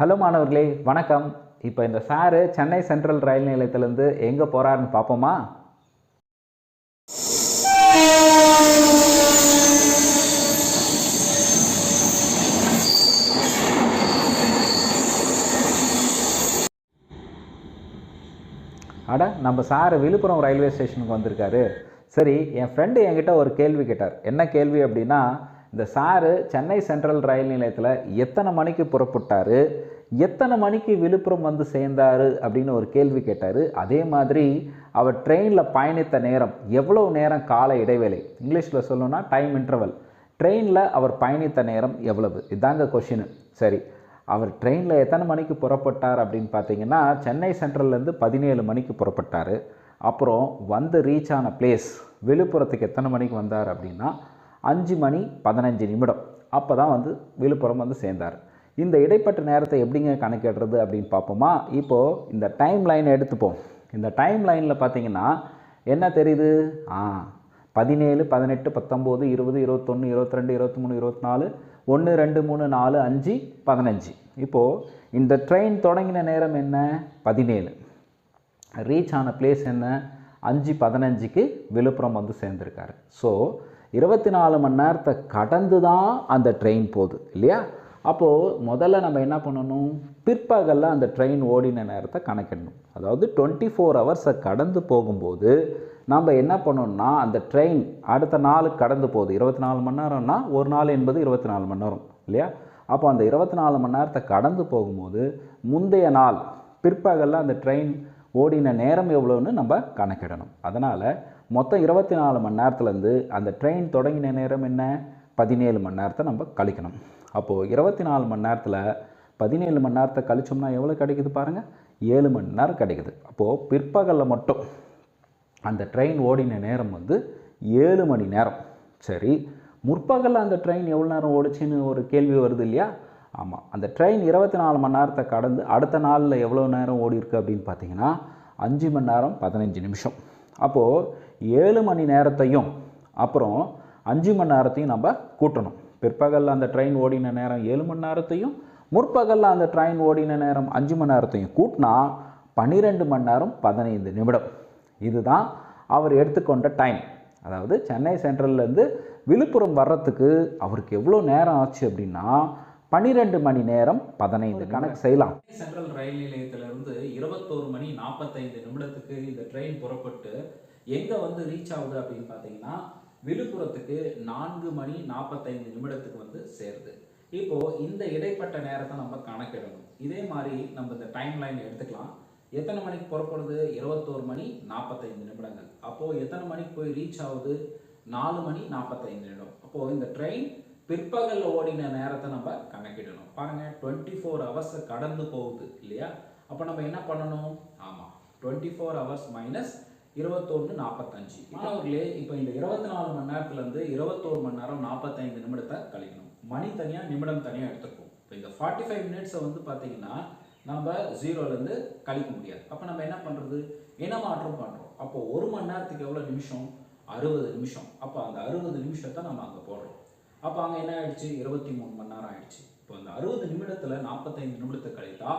Hello மாணவர்களே வணக்கம். இப்போ இந்த சாரு சென்னை சென்ட்ரல் ரயில் நிலையத்திலேருந்து எங்கே போகிறாருன்னு பார்ப்போமா? அட நம்ம சார் விழுப்புரம் ரயில்வே ஸ்டேஷனுக்கு வந்திருக்காரு. சரி என் ஃப்ரெண்டு என்கிட்ட ஒரு கேள்வி கேட்டார். என்ன கேள்வி அப்படின்னா இந்த சாரு சென்னை சென்ட்ரல் ரயில் நிலையத்தில் எத்தனை மணிக்கு புறப்பட்டார்? எத்தனை மணிக்கு விழுப்புரம் வந்து சேர்ந்தார்? அப்படின்னு ஒரு கேள்வி கேட்டார். அதே மாதிரி அவர் ட்ரெயினில் பயணித்த நேரம் எவ்வளோ நேரம் கால இடைவேளை? இங்கிலீஷில் சொல்லணும்னா டைம் இன்டர்வல் ட்ரெயினில் அவர் பயணித்த நேரம் எவ்வளவு? இதாங்க கொஷின் சரி அவர் ட்ரெயினில் எத்தனை மணிக்கு புறப்பட்டார் அப்படின்னு பார்த்தீங்கன்னா சென்னை சென்ட்ரல்லேருந்து பதினேழு மணிக்கு புறப்பட்டார். அப்புறம் வந்து ரீச் ஆன பிளேஸ் விழுப்புரத்துக்கு எத்தனை மணிக்கு வந்தார் அப்படின்னா அஞ்சு மணி பதினஞ்சு நிமிடம். அப்போ தான் வந்து விழுப்புரம் வந்து சேர்ந்தார். இந்த இடைப்பட்ட நேரத்தை எப்படிங்க கணக்கிடுறது அப்படின்னு பார்ப்போமா? இப்போது இந்த டைம் லைன் எடுத்துப்போம். இந்த டைம் லைனில் பார்த்தீங்கன்னா என்ன தெரியுது? ஆ பதினேழு பதினெட்டு பத்தொம்போது இருபது இருபத்தொன்று இருபத்ரெண்டு இருபத்தி மூணு இருபத்தி நாலு ஒன்று ரெண்டு மூணு நாலு அஞ்சு பதினஞ்சு. இப்போது இந்த ட்ரெயின் தொடங்கின நேரம் என்ன? பதினேழு. ரீச் ஆன பிளேஸ் என்ன? அஞ்சு பதினஞ்சுக்கு விழுப்புரம் வந்து சேர்ந்துருக்காரு. ஸோ இருபத்தி நாலு மணி நேரத்தை கடந்து தான் அந்த ட்ரெயின் போகுது இல்லையா? அப்போது முதல்ல நம்ம என்ன பண்ணணும்? பிற்பகலில் அந்த ட்ரெயின் ஓடின நேரத்தை கணக்கிடணும். அதாவது டுவெண்ட்டி ஃபோர் ஹவர்ஸை கடந்து போகும்போது நம்ம என்ன பண்ணணும்னா அந்த ட்ரெயின் அடுத்த நாள் கடந்து போகுது. இருபத்தி நாலு மணி நேரம்னா ஒரு நாள் என்பது இருபத்தி நாலு மணி நேரம் இல்லையா? அப்போ அந்த இருபத்தி நாலு மணி நேரத்தை கடந்து போகும்போது முந்தைய நாள் பிற்பகலில் அந்த ட்ரெயின் ஓடின நேரம் எவ்வளோன்னு நம்ம கணக்கிடணும். அதனால் மொத்தம் இருபத்தி நாலு மணி நேரத்துலேருந்து அந்த ட்ரெயின் தொடங்கின நேரம் என்ன? பதினேழு மணி நேரத்தை நம்ம கழிக்கணும். அப்போது இருபத்தி நாலு மணி நேரத்தில் பதினேழு மணி நேரத்தை கழிச்சோம்னா எவ்வளோ கிடைக்குது பாருங்கள் ஏழு மணி நேரம் கிடைக்குது. அப்போது பிற்பகலில் மட்டும் அந்த ட்ரெயின் ஓடின நேரம் வந்து ஏழு மணி நேரம். சரி முற்பகலில் அந்த ட்ரெயின் எவ்வளோ நேரம் ஓடிச்சின்னு ஒரு கேள்வி வருது இல்லையா? ஆமாம் அந்த ட்ரெயின் இருபத்தி நாலு மணி நேரத்தை கடந்து அடுத்த நாளில் எவ்வளோ நேரம் ஓடி இருக்குது அப்படின்னு பார்த்தீங்கன்னா அஞ்சு மணி நேரம் பதினஞ்சு நிமிஷம். அப்போது ஏழு மணி நேரத்தையும் அப்புறம் அஞ்சு மணி நேரத்தையும் நம்ம கூட்டணும். பிற்பகலில் அந்த ட்ரெயின் ஓடின நேரம் ஏழு மணி நேரத்தையும் முற்பகலில் அந்த ட்ரெயின் ஓடின நேரம் அஞ்சு மணி நேரத்தையும் கூட்டினா பன்னிரெண்டு மணி நேரம் பதினைந்து நிமிடம். இதுதான் அவர் எடுத்துக்கொண்ட டைம் அதாவது சென்னை சென்ட்ரல்லேருந்து விழுப்புரம் வர்றதுக்கு அவருக்கு எவ்வளோ நேரம் ஆச்சு அப்படின்னா பன்னிரெண்டு மணி நேரம் பதினைந்து கணக்கு செய்யலாம். சென்ட்ரல் ரயில் நிலையத்திலிருந்து இருபத்தோரு மணி நாற்பத்தைந்து நிமிடத்துக்கு இந்த ட்ரெயின் புறப்பட்டு எங்கே வந்து ரீச் ஆகுது அப்படின்னு பார்த்தீங்கன்னா விழுப்புரத்துக்கு நான்கு மணி நாற்பத்தைந்து நிமிடத்துக்கு வந்து சேருது. இப்போ இந்த இடைப்பட்ட நேரத்தை நம்ம கணக்கிடணும். இதே மாதிரி நம்ம இந்த டைம் லைன் எடுத்துக்கலாம். எத்தனை மணிக்கு புறப்படுது? இருபத்தோரு மணி நாற்பத்தைந்து நிமிடங்கள். அப்போது எத்தனை மணிக்கு போய் ரீச் ஆகுது? நாலு மணி நாற்பத்தைந்து நிமிடம். அப்போது இந்த ட்ரெயின் பிற்பகலில் ஓடின நேரத்தை நம்ம கணக்கிடணும். பாருங்க டுவெண்ட்டி ஃபோர் ஹவர்ஸை கடந்து போகுது இல்லையா? அப்போ நம்ம என்ன பண்ணணும்? ஆமாம் டுவெண்ட்டி ஃபோர் ஹவர்ஸ் மைனஸ் இருபத்தொன்று நாற்பத்தஞ்சு மாணவர்களே இப்போ இந்த இருபத்தி நாலு மணி நேரத்துலேருந்து இருபத்தோரு மணி நேரம் நாற்பத்தைந்து நிமிடத்தை கழிக்கணும். மணி தனியாக நிமிடம் தனியாக எடுத்துருக்கோம் இப்போ இந்த ஃபார்ட்டி ஃபைவ் மினிட்ஸை வந்து பார்த்தீங்கன்னா நம்ம ஜீரோலேருந்து கழிக்க முடியாது. அப்போ நம்ம என்ன பண்ணுறது இனமாற்றம் பண்ணுறோம் அப்போ ஒரு மணி நேரத்துக்கு எவ்வளோ நிமிஷம்? அறுபது நிமிஷம். அப்போ அந்த அறுபது நிமிஷத்தை நம்ம அங்கே போடுறோம். அப்போ அங்கே என்ன ஆயிடுச்சு? இருபத்தி மூணு மணி நேரம் ஆயிடுச்சு. இப்போ இந்த அறுபது நிமிடத்தில் நாற்பத்தைந்து நிமிடத்தை கழித்தா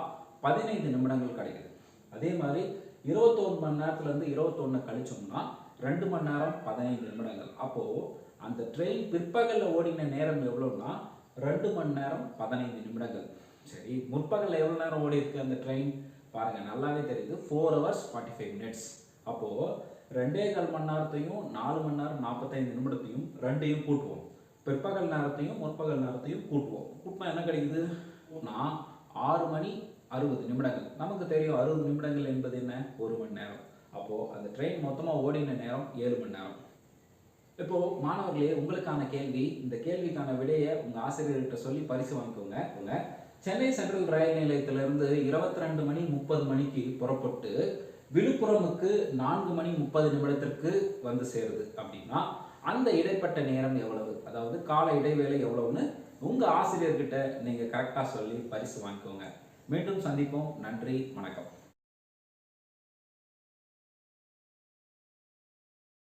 பதினைந்து நிமிடங்கள் கிடைக்குது. அதே மாதிரி இருபத்தொன்று மணி நேரத்துலேருந்து இருபத்தொன்று கழிச்சோம்னா ரெண்டு மணி நேரம் பதினைந்து நிமிடங்கள். அப்போது அந்த ட்ரெயின் பிற்பகலில் ஓடின நேரம் எவ்வளோன்னா ரெண்டு மணி நேரம் பதினைந்து நிமிடங்கள். சரி முற்பகலில் எவ்வளோ நேரம் ஓடி இருக்கு அந்த ட்ரெயின் பாருங்கள் நல்லாவே தெரியுது. Four hours forty five minutes அப்போது ரெண்டே கால் மணி நேரத்தையும் நாலு மணி நேரம் நாற்பத்தைந்து நிமிடத்தையும் ரெண்டையும் கூட்டுவோம். பிற்பகல் நேரத்தையும் முற்பகல் நேரத்தையும் கூட்டுவோம். கூட்டினா என்ன கிடைக்குது? நான் ஆறு மணி அறுபது நிமிடங்கள். நமக்கு தெரியும் அறுபது நிமிடங்கள் என்பது என்ன? ஒரு மணி நேரம். அப்போது அந்த ட்ரெயின் மொத்தமாக ஓடின நேரம் ஏழு மணி நேரம். இப்போது மாணவர்களே உங்களுக்கான கேள்வி இந்த கேள்விக்கான விடையை உங்கள் ஆசிரியர்கிட்ட சொல்லி பரிசு வாங்கிக்கோங்க. உங்க சென்னை சென்ட்ரல் ரயில் நிலையத்திலிருந்து இருபத்தி ரெண்டு மணி முப்பது மணிக்கு புறப்பட்டு விழுப்புரமுக்கு நான்கு மணி முப்பது நிமிடத்திற்கு வந்து சேருது அப்படின்னா அந்த இடைப்பட்ட நேரம் எவ்வளவு? அதாவது கால இடைவேளை எவ்வளவுன்னு உங்கள் ஆசிரியர்கிட்ட நீங்கள் கரெக்டாக சொல்லி பரிசு வாங்கிக்கோங்க. மீண்டும் சந்திப்போம். நன்றி. வணக்கம்.